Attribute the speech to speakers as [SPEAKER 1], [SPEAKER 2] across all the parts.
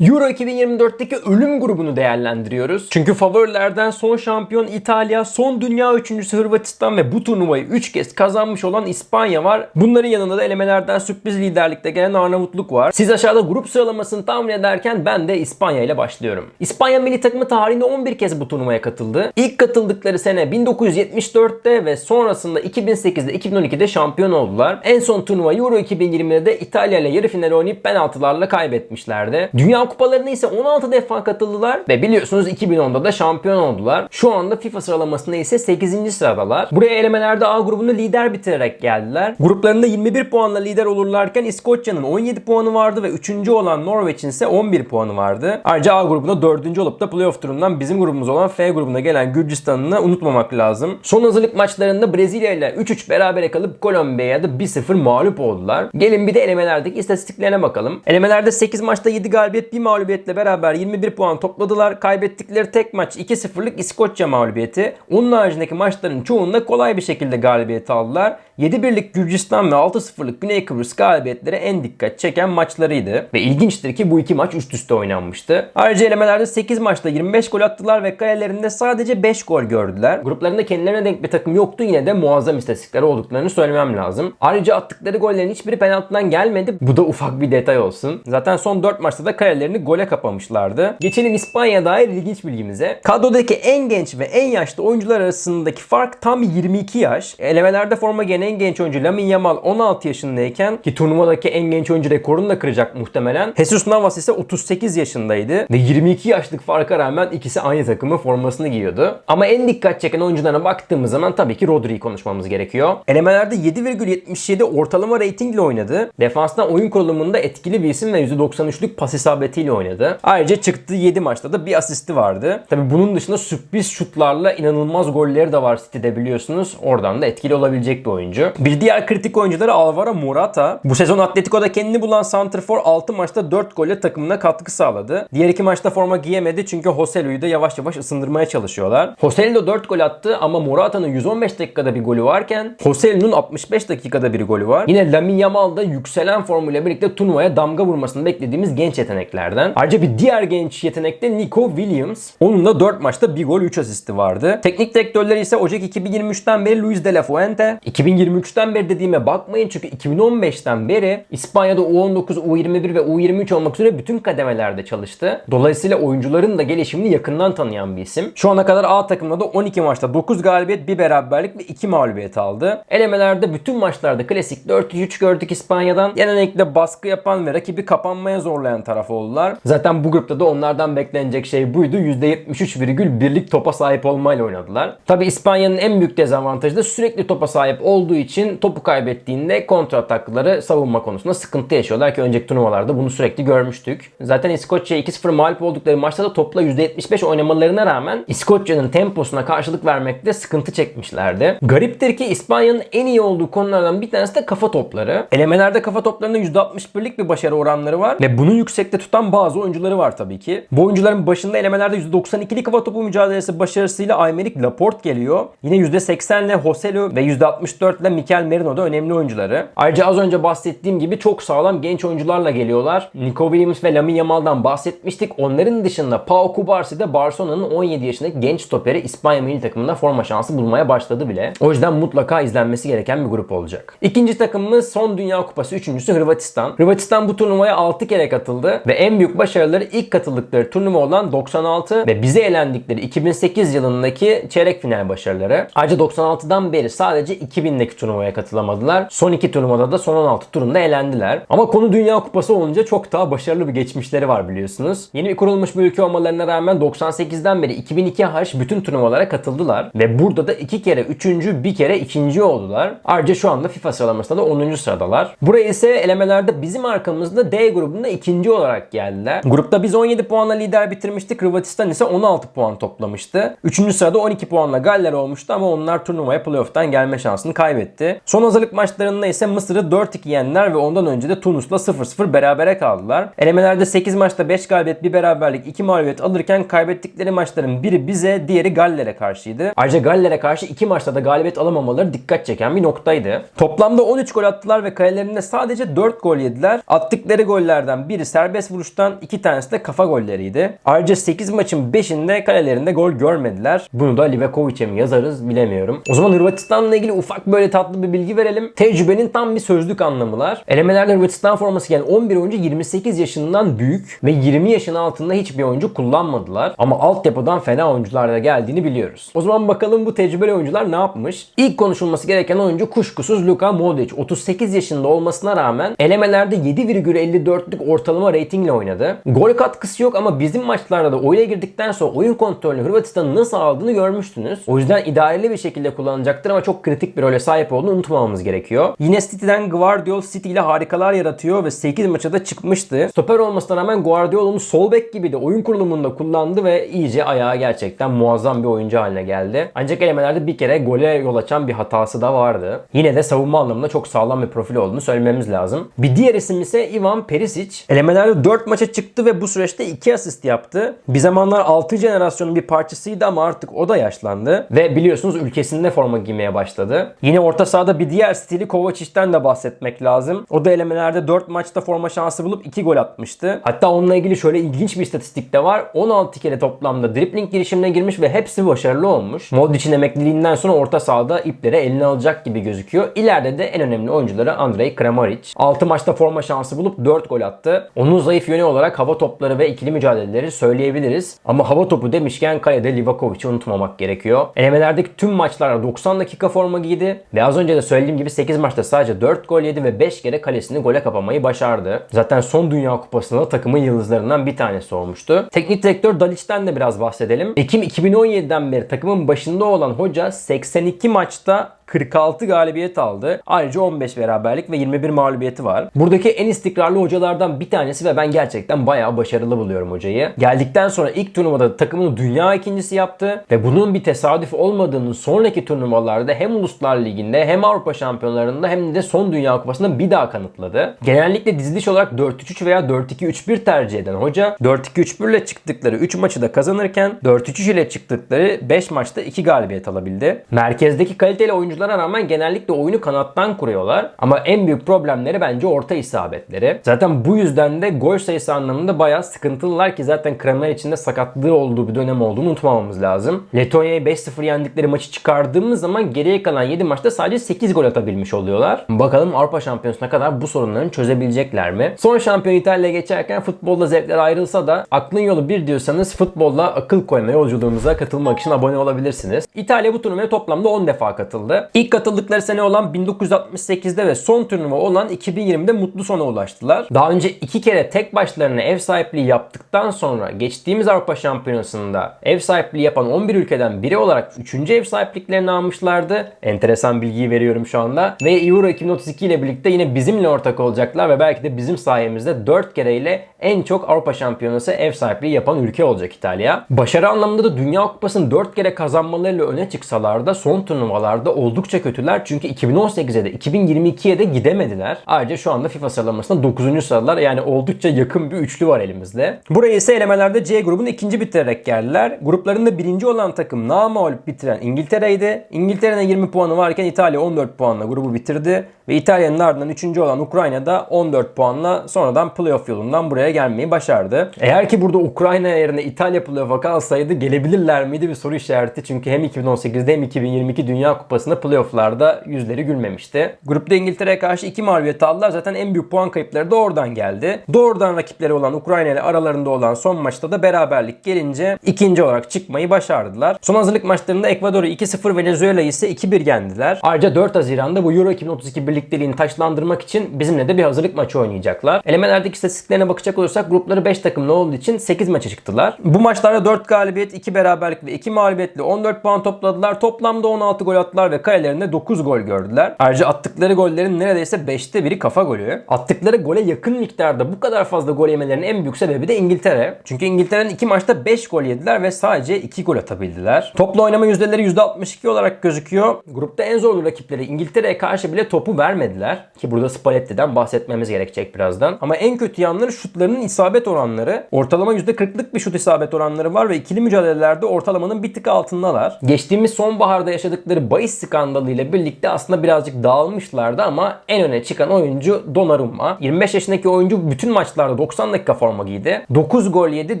[SPEAKER 1] Euro 2024'teki ölüm grubunu değerlendiriyoruz. Çünkü favorilerden son şampiyon İtalya, son dünya üçüncüsü Hırvatistan ve bu turnuvayı 3 kez kazanmış olan İspanya var. Bunların yanında da elemelerden sürpriz liderlikte gelen Arnavutluk var. Siz aşağıda grup sıralamasını tahmin ederken ben de İspanya ile başlıyorum. İspanya milli takımı tarihinde 11 kez bu turnuvaya katıldı. İlk katıldıkları sene 1974'te ve sonrasında 2008'de 2012'de şampiyon oldular. En son turnuva Euro 2020'de de İtalya ile yarı final oynayıp penaltılarla kaybetmişlerdi. Dünya kupalarına ise 16 defa katıldılar ve biliyorsunuz 2010'da da şampiyon oldular. Şu anda FIFA sıralamasında ise 8. sıradalar. Buraya elemelerde A grubunu lider bitirerek geldiler. Gruplarında 21 puanla lider olurlarken İskoçya'nın 17 puanı vardı ve 3. olan Norveç'in ise 11 puanı vardı. Ayrıca A grubunda 4. olup da playoff turundan bizim grubumuz olan F grubuna gelen Gürcistan'ı da unutmamak lazım. Son hazırlık maçlarında Brezilya ile 3-3 berabere kalıp Kolombiya'ya da 1-0 mağlup oldular. Gelin bir de elemelerdeki istatistiklerine bakalım. Elemelerde 8 maçta 7 galibiyet, 1 mağlubiyetle beraber 21 puan topladılar. Kaybettikleri tek maç 2-0'lık İskoçya mağlubiyeti. Onun haricindeki maçların çoğunda kolay bir şekilde galibiyet aldılar. 7-1'lik Gürcistan ve 6-0'lık Güney Kıbrıs galibiyetleri en dikkat çeken maçlarıydı. Ve ilginçtir ki bu iki maç üst üste oynanmıştı. Ayrıca elemelerde 8 maçta 25 gol attılar ve kalelerinde sadece 5 gol gördüler. Gruplarında kendilerine denk bir takım yoktu yine de muazzam istatistikleri olduklarını söylemem lazım. Ayrıca attıkları gollerin hiçbiri penaltıdan gelmedi. Bu da ufak bir detay olsun. Zaten son 4 maçta da kalelerini gole kapamışlardı. Geçelim İspanya'ya dair ilginç bilgimize. Kadrodaki en genç ve en yaşlı oyuncular arasındaki fark tam 22 yaş. Elemelerde forma giyen en genç oyuncu Lamine Yamal 16 yaşındayken ki turnuvadaki en genç oyuncu rekorunu da kıracak muhtemelen. Jesus Navas ise 38 yaşındaydı ve 22 yaşlık farka rağmen ikisi aynı takımın formasını giyiyordu. Ama en dikkat çeken oyuncularına baktığımız zaman tabii ki Rodri'yi konuşmamız gerekiyor. Elemelerde 7,77 ortalama reytingle oynadı. Defanstan oyun kurulumunda etkili bir isim ve %93'lük pas isabetiyle oynadı. Ayrıca çıktığı 7 maçta da bir asisti vardı. Tabii bunun dışında sürpriz şutlarla inanılmaz golleri de var City'de biliyorsunuz. Oradan da etkili olabilecek bir oyuncu. Bir diğer kritik oyuncuları Alvaro Morata. Bu sezon Atletico'da kendini bulan Santrfor 6 maçta 4 golle takımına katkı sağladı. Diğer 2 maçta forma giyemedi çünkü Joselu'yu da yavaş yavaş ısındırmaya çalışıyorlar. Joselu de 4 gol attı ama Morata'nın 115 dakikada bir golü varken Joselu'nun 65 dakikada bir golü var. Yine Lamine Yamal da yükselen formuyla birlikte turnuvaya damga vurmasını beklediğimiz genç yeteneklerden. Ayrıca bir diğer genç yetenek de Nico Williams. Onun da 4 maçta 1 gol 3 asisti vardı. Teknik direktörleri ise Ocak 2023'ten beri Luis de la Fuente. 2023'ten beri dediğime bakmayın çünkü 2015'ten beri İspanya'da U19, U21 ve U23 olmak üzere bütün kademelerde çalıştı. Dolayısıyla oyuncuların da gelişimini yakından tanıyan bir isim. Şu ana kadar A takımda da 12 maçta 9 galibiyet, 1 beraberlik ve 2 mağlubiyet aldı. Elemelerde bütün maçlarda klasik 4-3 gördük İspanya'dan. Genellikle baskı yapan ve rakibi kapanmaya zorlayan taraf oldular. Zaten bu grupta da onlardan beklenecek şey buydu. %73,1'lik topa sahip olmayla oynadılar. Tabi İspanya'nın en büyük dezavantajı da sürekli topa sahip olduğu için topu kaybettiğinde kontra atakları savunma konusunda sıkıntı yaşıyorlar ki önceki turnuvalarda bunu sürekli görmüştük. Zaten İskoçya 2-0 mağlup oldukları maçta da topla %75 oynamalarına rağmen İskoçya'nın temposuna karşılık vermekte sıkıntı çekmişlerdi. Gariptir ki İspanya'nın en iyi olduğu konulardan bir tanesi de kafa topları. Elemelerde kafa toplarında %61'lik bir başarı oranları var ve bunu yüksekte tutan bazı oyuncuları var tabii ki. Bu oyuncuların başında elemelerde %92'lik kafa topu mücadelesi başarısıyla Aymeric Laporte geliyor. Yine %80 ile Joselu ve %64 ile Mikel Merino da önemli oyuncuları. Ayrıca az önce bahsettiğim gibi çok sağlam genç oyuncularla geliyorlar. Nico Williams ve Lamine Yamal'dan bahsetmiştik. Onların dışında Pau Cubarsí de Barcelona'nın 17 yaşındaki genç stoperi İspanya milli takımında forma şansı bulmaya başladı bile. O yüzden mutlaka izlenmesi gereken bir grup olacak. İkinci takımımız son Dünya Kupası üçüncüsü Hırvatistan. Hırvatistan bu turnuvaya 6 kere katıldı ve en büyük başarıları ilk katıldıkları turnuva olan 96 ve bize elendikleri 2008 yılındaki çeyrek final başarıları. Ayrıca 96'dan beri sadece 2000'deki turnuvaya katılamadılar. Son iki turnuvada da son 16 turunda elendiler. Ama konu Dünya Kupası olunca çok daha başarılı bir geçmişleri var biliyorsunuz. Yeni kurulmuş bir ülke olmalarına rağmen 98'den beri 2002 hariç bütün turnuvalara katıldılar. Ve burada da iki kere üçüncü, bir kere ikinci oldular. Ayrıca şu anda FIFA sıralamasında da 10. sıradalar. Buraya ise elemelerde bizim arkamızda D grubunda ikinci olarak geldiler. Grupta biz 17 puanla lider bitirmiştik. Hırvatistan ise 16 puan toplamıştı. Üçüncü sırada 12 puanla Galler olmuştu ama onlar turnuvaya playoff'tan gelme şansını kaybetti. Son hazırlık maçlarında ise Mısır'ı 4-2 yendiler ve ondan önce de Tunus'la 0-0 berabere kaldılar. Elemelerde 8 maçta 5 galibiyet, 1 beraberlik, 2 mağlubiyet alırken kaybettikleri maçların biri bize, diğeri Galler'e karşıydı. Ayrıca Galler'e karşı 2 maçta da galibiyet alamamaları dikkat çeken bir noktaydı. Toplamda 13 gol attılar ve kalelerinde sadece 4 gol yediler. Attıkları gollerden biri serbest vuruş vuruştan 2 tanesi de kafa golleriydi. Ayrıca 8 maçın 5'inde kalelerinde gol görmediler. Bunu da Livakovic'e mi yazarız bilemiyorum. O zaman Hırvatistan'la ilgili ufak böyle tatlı bir bilgi verelim. Tecrübenin tam bir sözlük anlamılar. Elemelerde Hırvatistan forması giyen 11 oyuncu 28 yaşından büyük ve 20 yaşın altında hiçbir oyuncu kullanmadılar. Ama altyapıdan fena oyuncular da geldiğini biliyoruz. O zaman bakalım bu tecrübeli oyuncular ne yapmış? İlk konuşulması gereken oyuncu kuşkusuz Luka Modric. 38 yaşında olmasına rağmen elemelerde 7,54'lük ortalama reytingle oynadı. Gol katkısı yok ama bizim maçlarda da oyuna girdikten sonra oyun kontrolünü Hırvatistan'ın nasıl aldığını görmüştünüz. O yüzden idareli bir şekilde kullanacaktır ama çok kritik bir role sahip olduğunu unutmamamız gerekiyor. Yine City'den Guardiol City ile harikalar yaratıyor ve 8 maça da çıkmıştı. Stoper olmasına rağmen Guardiol onu sol bek gibi de oyun kurulumunda kullandı ve iyice ayağı gerçekten muazzam bir oyuncu haline geldi. Ancak elemelerde bir kere gole yol açan bir hatası da vardı. Yine de savunma anlamında çok sağlam bir profil olduğunu söylememiz lazım. Bir diğer isim ise Ivan Perisic. Elemelerde 4 maça çıktı ve bu süreçte 2 asist yaptı. Bir zamanlar 6 jenerasyonun bir parçasıydı ama artık o da yaşlandı. Ve biliyorsunuz ülkesinde forma giymeye başladı. Yine orta sahada bir diğer stili Kovacic'ten de bahsetmek lazım. O da elemelerde 4 maçta forma şansı bulup 2 gol atmıştı. Hatta onunla ilgili şöyle ilginç bir istatistik de var. 16 kere toplamda dribbling girişimine girmiş ve hepsi başarılı olmuş. Modric'in emekliliğinden sonra orta sahada ipleri eline alacak gibi gözüküyor. İleride de en önemli oyuncuları Andrei Kramaric. 6 maçta forma şansı bulup 4 gol attı. Onun zayıf yönü olarak hava topları ve ikili mücadeleleri söyleyebiliriz. Ama hava topu demişken kalede Livakovic'i unutmamak gerekiyor. Elemelerdeki tüm maçlarda 90 dakika forma giydi ve az önce de söylediğim gibi 8 maçta sadece 4 gol yedi ve 5 kere kalesini gole kapamayı başardı. Zaten son Dünya Kupası'nda da takımın yıldızlarından bir tanesi olmuştu. Teknik direktör Dalic'ten de biraz bahsedelim. Ekim 2017'den beri takımın başında olan hoca 82 maçta 46 galibiyet aldı. Ayrıca 15 beraberlik ve 21 mağlubiyeti var. Buradaki en istikrarlı hocalardan bir tanesi ve ben gerçekten bayağı başarılı buluyorum hocayı. Geldikten sonra ilk turnuvada takımını dünya ikincisi yaptı ve bunun bir tesadüf olmadığını sonraki turnuvalarda hem Uluslar Ligi'nde hem Avrupa Şampiyonlarında hem de son Dünya Kupası'nda bir daha kanıtladı. Genellikle diziliş olarak 4-3-3 veya 4-2-3-1 tercih eden hoca 4-2-3-1 ile çıktıkları 3 maçı da kazanırken 4-3-3 ile çıktıkları 5 maçta 2 galibiyet alabildi. Merkezdeki kaliteli oyuncular oyunculara rağmen genellikle oyunu kanattan kuruyorlar. Ama en büyük problemleri bence orta isabetleri. Zaten bu yüzden de gol sayısı anlamında bayağı sıkıntılılar ki zaten Kramer içinde sakatlığı olduğu bir dönem olduğunu unutmamamız lazım. Letonya'yı 5-0 yendikleri maçı çıkardığımız zaman geriye kalan 7 maçta sadece 8 gol atabilmiş oluyorlar. Bakalım Avrupa Şampiyonası'na kadar bu sorunlarını çözebilecekler mi? Son şampiyon İtalya'ya geçerken futbolda zevkler ayrılsa da aklın yolu bir diyorsanız futbolla akıl koyma yolculuğumuza katılmak için abone olabilirsiniz. İtalya bu turnuvaya toplamda 10 defa katıldı. İlk katıldıkları sene olan 1968'de ve son turnuva olan 2020'de mutlu sona ulaştılar. Daha önce iki kere tek başlarına ev sahipliği yaptıktan sonra geçtiğimiz Avrupa Şampiyonası'nda ev sahipliği yapan 11 ülkeden biri olarak 3. ev sahipliklerini almışlardı. Enteresan bilgiyi veriyorum şu anda. Ve Euro 2032 ile birlikte yine bizimle ortak olacaklar ve belki de bizim sayemizde 4 kereyle en çok Avrupa Şampiyonası ev sahipliği yapan ülke olacak İtalya. Başarı anlamında da Dünya Kupası'nı 4 kere kazanmalarıyla öne çıksalar da son turnuvalarda oldukça kötüler. Çünkü 2018'e de 2022'ye de gidemediler. Ayrıca şu anda FIFA sıralamasında 9. sıralar yani oldukça yakın bir üçlü var elimizde. Buraya ise elemelerde C grubunu ikinci bitirerek geldiler. Gruplarında birinci olan takım namağlup bitiren İngiltere'ydi. İngiltere'nin 20 puanı varken İtalya 14 puanla grubu bitirdi. Ve İtalya'nın ardından 3. olan Ukrayna da 14 puanla sonradan playoff yolundan buraya gelmeyi başardı. Eğer ki burada Ukrayna yerine İtalya playoff'a kalsaydı gelebilirler miydi bir soru işareti. Çünkü hem 2018'de hem 2022 Dünya Kupası'nda playoff'larda yüzleri gülmemişti. Grupta İngiltere'ye karşı 2 mağlubiyet aldılar. Zaten en büyük puan kayıpları da oradan geldi. Doğrudan rakipleri olan Ukrayna ile aralarında olan son maçta da beraberlik gelince ikinci olarak çıkmayı başardılar. Son hazırlık maçlarında Ekvador'u 2-0 Venezuela'yı ise 2-1 yendiler. Ayrıca 4 Haziran'da bu Euro 2032 birlikteliğini taşlandırmak için bizimle de bir hazırlık maçı oynayacaklar. Elemelerdeki istatistiklerine bakacak olursak grupları 5 takımlı olduğu için 8 maça çıktılar. Bu maçlarda 4 galibiyet, 2 beraberlik ve 2 mağlubiyetle 14 puan topladılar. Toplamda 16 gol attılar ve kalelerinde 9 gol gördüler. Ayrıca attıkları gollerin neredeyse 5'te biri kafa golü. Attıkları gole yakın miktarda bu kadar fazla gol yemelerinin en büyük sebebi de İngiltere. Çünkü İngiltere'nin 2 maçta 5 gol yediler ve sadece 2 gol atabildiler. Toplu oynama yüzdeleri %62 olarak gözüküyor. Grupta en zorlu rakipleri İngiltere'ye karşı bile topu ver vermediler. Ki burada Spalletti'den bahsetmemiz gerekecek birazdan. Ama en kötü yanları şutlarının isabet oranları. Ortalama %40'lık bir şut isabet oranları var ve ikili mücadelelerde ortalamanın bir tık altındalar. Geçtiğimiz sonbaharda yaşadıkları bahis skandalı ile birlikte aslında birazcık dağılmışlardı ama en öne çıkan oyuncu Donnarumma. 25 yaşındaki oyuncu bütün maçlarda 90 dakika forma giydi. 9 gol yedi.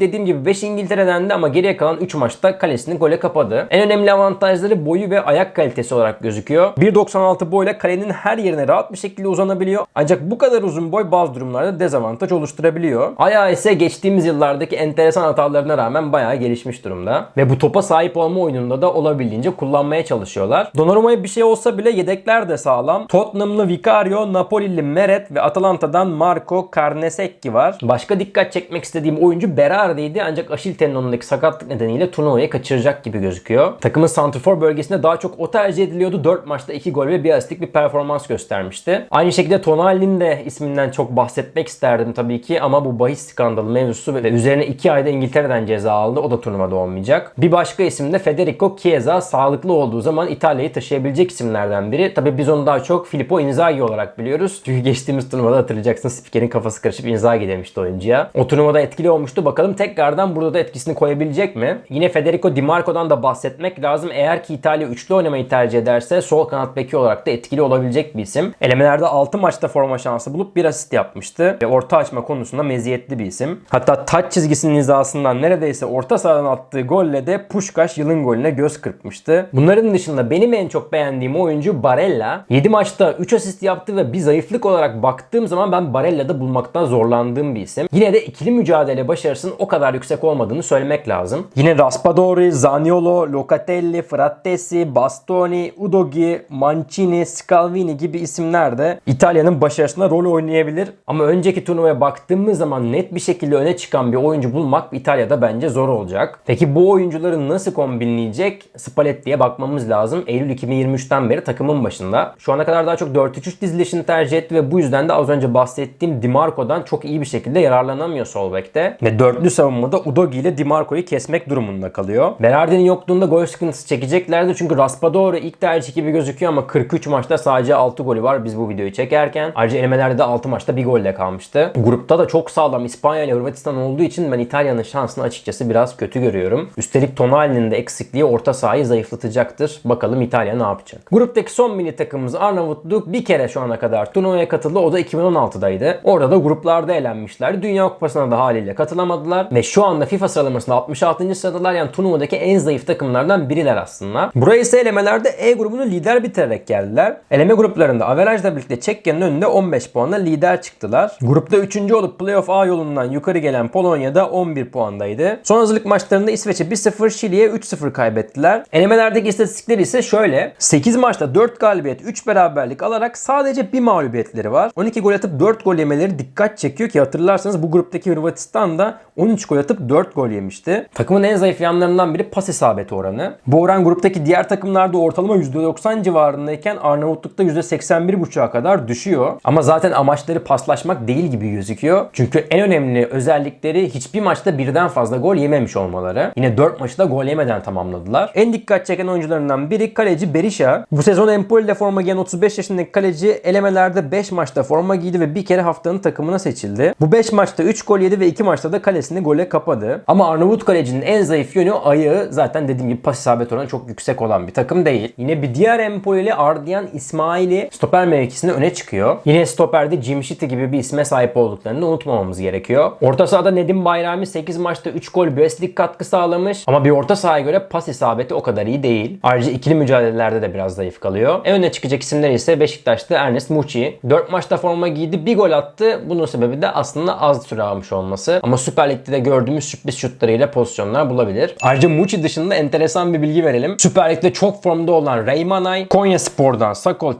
[SPEAKER 1] Dediğim gibi 5 İngiltere'den de ama geriye kalan 3 maçta kalesini gole kapadı. En önemli avantajları boyu ve ayak kalitesi olarak gözüküyor. 1.96 boyla kalenin her yerine rahat bir şekilde uzanabiliyor. Ancak bu kadar uzun boy bazı durumlarda dezavantaj oluşturabiliyor. Ayağı ise geçtiğimiz yıllardaki enteresan hatalarına rağmen bayağı gelişmiş durumda. Ve bu topa sahip olma oyununda da olabildiğince kullanmaya çalışıyorlar. Donnarumma'ya bir şey olsa bile yedekler de sağlam. Tottenham'lı Vicario, Napoli'li Meret ve Atalanta'dan Marco Carnesecchi var. Başka dikkat çekmek istediğim oyuncu Berardi'ydi ancak Aşil tendonundaki sakatlık nedeniyle turnuvayı kaçıracak gibi gözüküyor. Takımın santrfor bölgesinde daha çok o tercih ediliyordu. 4 maçta 2 gol ve bir asistlik bir performans göstermişti. Aynı şekilde Tonali'nin de isminden çok bahsetmek isterdim tabii ki ama bu bahis skandalı mevzusu ve üzerine 2 ayda İngiltere'den ceza aldı. O da turnuvada olmayacak. Bir başka isim de Federico Chiesa. Sağlıklı olduğu zaman İtalya'yı taşıyabilecek isimlerden biri. Tabii biz onu daha çok Filippo Inzaghi olarak biliyoruz. Çünkü geçtiğimiz turnuvada hatırlayacaksın spikerin kafası karışıp Inzaghi demişti oyuncuya. O turnuvada etkili olmuştu. Bakalım tekrardan burada da etkisini koyabilecek mi? Yine Federico Di Marco'dan da bahsetmek lazım. Eğer ki İtalya üçlü oynamayı tercih ederse sol kanat beki olarak da etkili olabilecek bir isim. Elemelerde 6 maçta forma şansı bulup bir asist yapmıştı. Ve orta açma konusunda meziyetli bir isim. Hatta taç çizgisinin hizasından neredeyse orta sahadan attığı golle de Puşkaş yılın golüne göz kırpmıştı. Bunların dışında benim en çok beğendiğim oyuncu Barella. 7 maçta 3 asist yaptı ve bir zayıflık olarak baktığım zaman ben Barella'da bulmaktan zorlandığım bir isim. Yine de ikili mücadele başarısının o kadar yüksek olmadığını söylemek lazım. Yine Raspadori, Zaniolo, Locatelli, Frattesi, Bastoni, Udogi, Mancini, Scalvini gibi isimler de İtalya'nın başarısına rol oynayabilir. Ama önceki turnuvaya baktığımız zaman net bir şekilde öne çıkan bir oyuncu bulmak İtalya'da bence zor olacak. Peki bu oyuncuları nasıl kombinleyecek Spalletti'ye bakmamız lazım. Eylül 2023'ten beri takımın başında. Şu ana kadar daha çok 4-3-3 dizilişini tercih etti ve bu yüzden de az önce bahsettiğim Di Marco'dan çok iyi bir şekilde yararlanamıyor sol bekte. Ve dörtlü savunmada Udogi ile Di Marco'yu kesmek durumunda kalıyor. Berardi'nin yokluğunda gol sıkıntısı çekeceklerdi çünkü Raspadori ilk tercih gibi gözüküyor ama 43 maçta sadece 6 golü var biz bu videoyu çekerken. Ayrıca elemelerde de 6 maçta bir golle kalmıştı. Grupta da çok sağlam İspanya ile Hırvatistan olduğu için ben İtalya'nın şansını açıkçası biraz kötü görüyorum. Üstelik Tonali'nin de eksikliği orta sahayı zayıflatacaktır. Bakalım İtalya ne yapacak? Gruptaki son mini takımımız Arnavutluk bir kere şu ana kadar turnuvaya katıldı. O da 2016'daydı. Orada da gruplarda elenmişler. Dünya Kupası'na da haliyle katılamadılar. Ve şu anda FIFA sıralamasında 66. sıradalar. Yani turnuvadaki en zayıf takımlardan biriler aslında. Buraya ise elemelerde E grubunu lider bitirerek geldiler. Eleme gruplarında averajla birlikte Çekya'nın önünde 15 puanla lider çıktılar. Grupta 3. olup playoff A yolundan yukarı gelen Polonya'da 11 puandaydı. Son hazırlık maçlarında İsveç'e 1-0, Şili'ye 3-0 kaybettiler. Elemelerdeki istatistikleri ise şöyle. 8 maçta 4 galibiyet, 3 beraberlik alarak sadece bir mağlubiyetleri var. 12 gol atıp 4 gol yemeleri dikkat çekiyor ki hatırlarsanız bu gruptaki Hırvatistan da 13 gol atıp 4 gol yemişti. Takımın en zayıf yanlarından biri pas isabeti oranı. Bu oran gruptaki diğer takımlarda ortalama %90 civarındayken Arnavutluk'ta %81,5'a kadar düşüyor. Ama zaten amaçları paslaşmak değil gibi gözüküyor. Çünkü en önemli özellikleri hiçbir maçta birden fazla gol yememiş olmaları. Yine 4 maçı da gol yemeden tamamladılar. En dikkat çeken oyuncularından biri kaleci Berisha. Bu sezon Empoli'de forma giyen 35 yaşındaki kaleci elemelerde 5 maçta forma giydi ve bir kere haftanın takımına seçildi. Bu 5 maçta 3 gol yedi ve 2 maçta da kalesini gole kapadı. Ama Arnavut kalecinin en zayıf yönü ayağı zaten dediğim gibi pas isabet oranı çok yüksek olan bir takım değil. Yine bir diğer Empoli'li Ardiyan İsmail'i stoper mevkisinde öne çıkıyor. Yine stoperde Cimşiti gibi bir isme sahip olduklarını unutmamamız gerekiyor. Orta sahada Nedim Bayrami 8 maçta 3 gol beslik katkı sağlamış ama bir orta sahaya göre pas isabeti o kadar iyi değil. Ayrıca ikili mücadelelerde de biraz zayıf kalıyor. En öne çıkacak isimler ise Beşiktaş'ta Ernest Muçi. 4 maçta forma giydi, bir gol attı. Bunun sebebi de aslında az süre almış olması. Ama Süper Lig'de de gördüğümüz sürpriz şutlarıyla pozisyonlar bulabilir. Ayrıca Muçi dışında enteresan bir bilgi verelim. Süper Lig'de çok formda olan Reymanay, Konya Spor'dan Sakol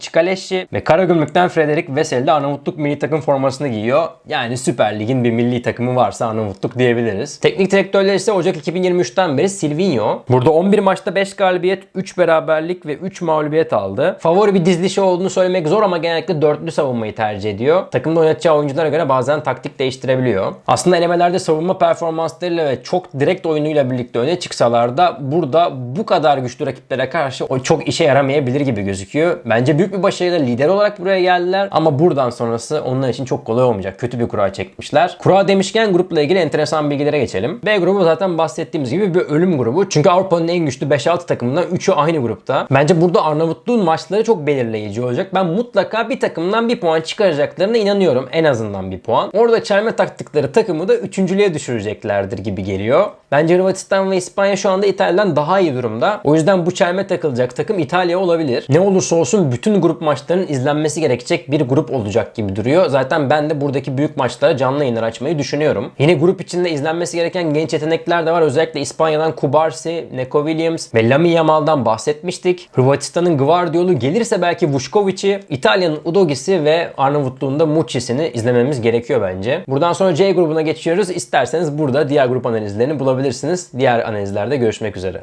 [SPEAKER 1] Çikaleşi ve Karagümrük'ten Frederik Veseli de Arnavutluk milli takım formasını giyiyor. Yani Süper Lig'in bir milli takımı varsa Arnavutluk diyebiliriz. Teknik direktörler ise Ocak 2023'ten beri Silvinho. Burada 11 maçta 5 galibiyet, 3 beraberlik ve 3 mağlubiyet aldı. Favori bir dizilişi olduğunu söylemek zor ama genellikle dörtlü savunmayı tercih ediyor. Takımda oynatacağı oyunculara göre bazen taktik değiştirebiliyor. Aslında elemelerde savunma performanslarıyla ve çok direkt oyunuyla birlikte öne çıksalar da burada bu kadar güçlü rakiplere karşı o çok işe yaramayabilir gibi gözüküyor. Bence büyük bir başarı sayıda lider olarak buraya geldiler. Ama buradan sonrası onlar için çok kolay olmayacak. Kötü bir kura çekmişler. Kura demişken grupla ilgili enteresan bilgilere geçelim. B grubu zaten bahsettiğimiz gibi bir ölüm grubu. Çünkü Avrupa'nın en güçlü 5-6 takımından 3'ü aynı grupta. Bence burada Arnavutluğun maçları çok belirleyici olacak. Ben mutlaka bir takımdan bir puan çıkaracaklarına inanıyorum. En azından bir puan. Orada çelme taktıkları takımı da üçüncülüğe düşüreceklerdir gibi geliyor. Bence Hırvatistan ve İspanya şu anda İtalya'dan daha iyi durumda. O yüzden bu çelme takılacak takım İtalya olabilir. Ne olursa olsun bütün grup maçlarının izlenmesi gerekecek bir grup olacak gibi duruyor. Zaten ben de buradaki büyük maçlara canlı yayınlar açmayı düşünüyorum. Yine grup içinde izlenmesi gereken genç yetenekler de var. Özellikle İspanya'dan Kubarsi, Neko Williams ve Lami Yamal'dan bahsetmiştik. Hırvatistan'ın Gvardiol'u gelirse belki Vušković'i, İtalya'nın Udogisi ve Arnavutluğun da Mucci'sini izlememiz gerekiyor bence. Buradan sonra C grubuna geçiyoruz. İsterseniz burada diğer grup analizlerini bulabilirsiniz. Diğer analizlerde görüşmek üzere.